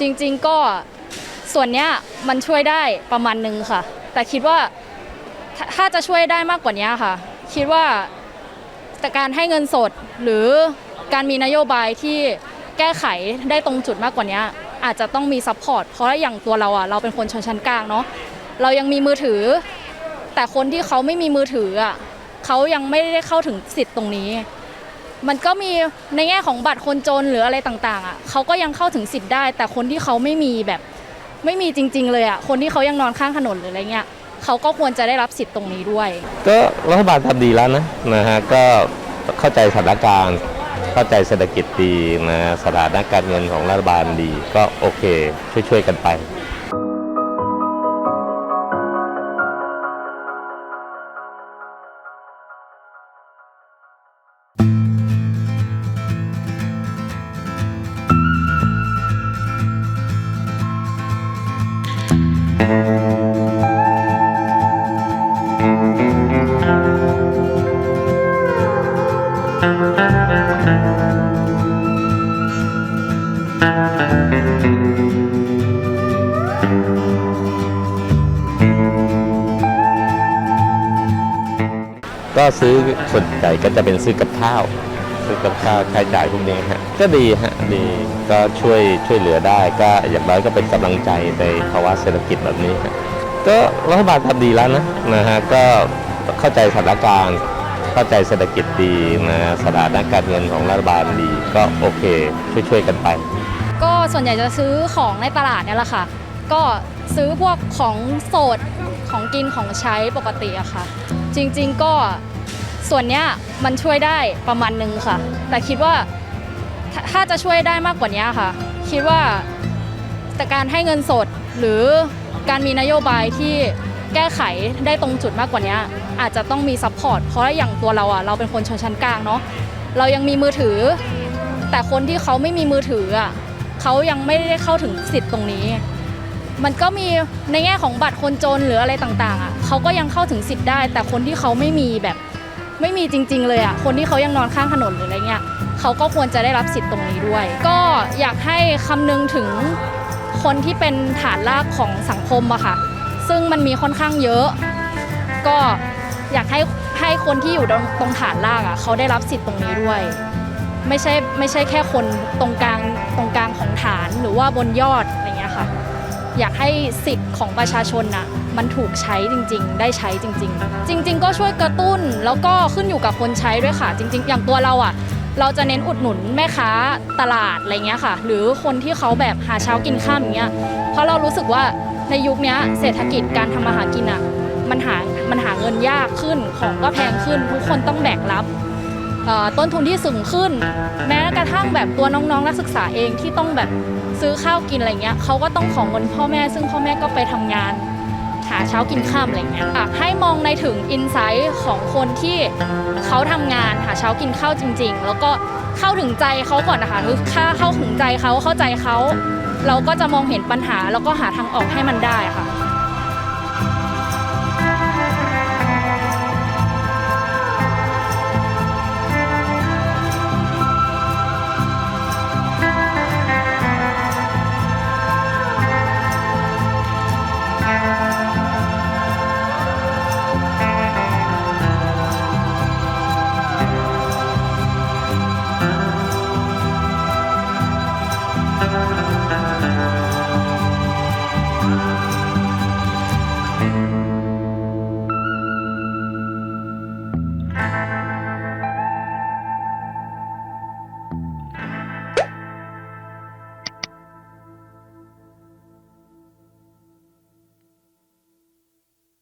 จริงๆก็ส่วนเนี้ยมันช่วยได้ประมาณนึงค่ะ แต่คิดว่าถ้าถ้าจะช่วยได้มากกว่านี้ค่ะ คิดว่าแต่การให้เงินสดหรือการมีนโยบายที่แก้ไขได้ตรงจุดมากกว่านี้อาจจะต้องมีซัพพอร์ตเพราะอย่างตัวเราอะเราเป็นคนชนชั้นกลางเนาะเรายังมีมือถือ แต่คนที่เขาไม่มีมือถืออะเขายังไม่ได้เข้าถึงสิทธิ์ตรงนี้ มันก็มีในแง่ของบัตรคนจนหรืออะไรต่างๆอะเขาก็ยังเข้าถึงสิทธิ์ได้ แต่คนที่เขาไม่มีแบบไม่มีจริง ๆ เลยอะคนที่เขายังนอนข้างถนนหรืออะไรเงี้ยเขาก็ควรจะได้รับสิทธิ์ตรงนี้ด้วย ก็รัฐบาลทำดีแล้วนะนะฮะก็เข้าใจสถานการณ์เข้าใจเศรษฐกิจดีนะสถานะการเงินของรัฐบาลดี ก็โอเค ช่วยๆกันไป ก็ซื้อส่วนใหญ่ก็จะเป็นซื้อกับข้าว ซื้อกับข้าวใช้จ่ายพวกนี้ฮะก็ดีฮะดีก็ช่วยช่วยเหลือได้ ก็อย่างน้อยก็เป็นกำลังใจในภาวะเศรษฐกิจแบบนี้ฮะก็รัฐบาลทำดีแล้วนะนะฮะก็เข้าใจสถานการณ์เข้าใจเศรษฐกิจดีนะสถานะการเงินของรัฐบาลดีก็โอเค ช่วยๆกันไป ก็ส่วนใหญ่จะซื้อของในตลาดเนี่ยแหละค่ะ ก็ซื้อพวกของสดของกินของใช้ปกติอะค่ะ จริง ๆ ก็ ส่วนเนี้ยมันช่วยได้ประมาณนึงค่ะ แต่คิดว่าถ้าจะช่วยได้มากกว่านี้ค่ะ คิดว่าแต่การให้เงินสดหรือการมีนโยบายที่แก้ไขได้ตรงจุดมากกว่านี้อาจจะต้องมีซัพพอร์ตเพราะอย่างตัวเราอะเราเป็นคนชนชั้นกลางเนาะเรายังมีมือถือ แต่คนที่เขาไม่มีมือถืออะเขายังไม่ได้เข้าถึงสิทธิ์ตรงนี้ มันก็มีในแง่ของบัตรคนจนหรืออะไรต่างๆอะเขาก็ยังเข้าถึงสิทธิ์ได้ แต่คนที่เขาไม่มีแบบ ไม่มีจริง ๆ เลยอะคนที่เขายังนอนข้างถนนหรืออะไรเงี้ยเขาก็ควรจะได้รับสิทธิ์ตรงนี้ด้วย ก็อยากให้คำนึงถึงคนที่เป็นฐานรากของสังคมอะค่ะ ซึ่งมันมีค่อนข้างเยอะ ก็อยากให้ให้คนที่อยู่ตรงตรงฐานรากอะเขาได้รับสิทธิ์ตรงนี้ด้วย ไม่ใช่ไม่ใช่แค่คนตรงกลางตรงกลางของฐานหรือว่าบนยอดอะไรเงี้ยค่ะ อยากให้สิทธิ์ของประชาชนน่ะ มันถูกใช้จริง ๆ ได้ใช้จริง ๆ จริง ๆ ก็ช่วยกระตุ้นแล้วก็ขึ้นอยู่กับคนใช้ด้วยค่ะ จริง ๆ อย่างตัวเราอะ เราจะเน้นอุดหนุนแม่ค้าตลาดอะไรเงี้ยค่ะ หรือคนที่เขาแบบหาเช้ากินข้ามอย่างเงี้ยเพราะเรารู้สึกว่าในยุคนี้เศรษฐกิจการทำมาหากินอะมันหามันหาเงินยากขึ้นของก็แพงขึ้น ทุกคนต้องแบกรับต้นทุนที่สูงขึ้น แม้กระทั่งแบบตัวน้องๆนักศึกษาเองที่ต้องแบบซื้อข้าวกินอะไรเงี้ยเขาก็ต้องของเงินพ่อแม่ ซึ่งพ่อแม่ก็ไปทำงาน หาเช้ากินข้ามอะไรเงี้ยอยากให้มองในถึงอินไซต์ของคนที่เขาทำงานหาเช้ากินข้าวจริง ๆ แล้วก็เข้าถึงใจเขาก่อนนะคะคือค่าเข้าถึงใจเขาเข้าใจเขา เราก็จะมองเห็นปัญหาแล้วก็หาทางออกให้มันได้ค่ะ